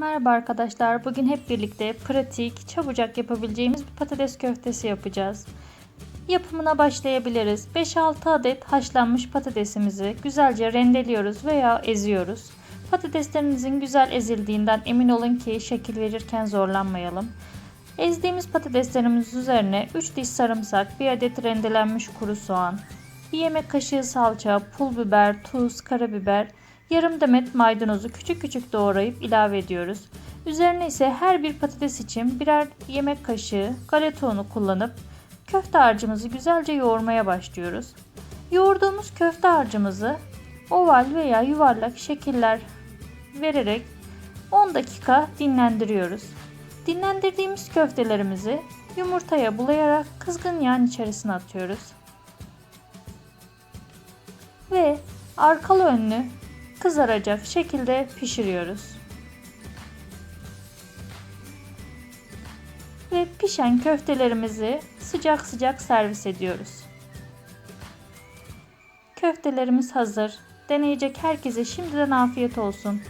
Merhaba arkadaşlar. Bugün hep birlikte pratik, çabucak yapabileceğimiz bir patates köftesi yapacağız. Yapımına başlayabiliriz. 5-6 adet haşlanmış patatesimizi güzelce rendeliyoruz veya eziyoruz. Patateslerinizin güzel ezildiğinden emin olun ki şekil verirken zorlanmayalım. Ezdiğimiz patateslerimiz üzerine 3 diş sarımsak, 1 adet rendelenmiş kuru soğan, 1 yemek kaşığı salça, pul biber, tuz, karabiber, yarım demet maydanozu küçük küçük doğrayıp ilave ediyoruz. Üzerine ise her bir patates için birer yemek kaşığı galeta unu kullanıp köfte harcımızı güzelce yoğurmaya başlıyoruz. Yoğurduğumuz köfte harcımızı oval veya yuvarlak şekiller vererek 10 dakika dinlendiriyoruz. Dinlendirdiğimiz köftelerimizi yumurtaya bulayarak kızgın yağın içerisine atıyoruz. Ve arkalı önlü kızaracak şekilde pişiriyoruz. Ve pişen köftelerimizi sıcak sıcak servis ediyoruz. Köftelerimiz hazır. Deneyecek herkese şimdiden afiyet olsun.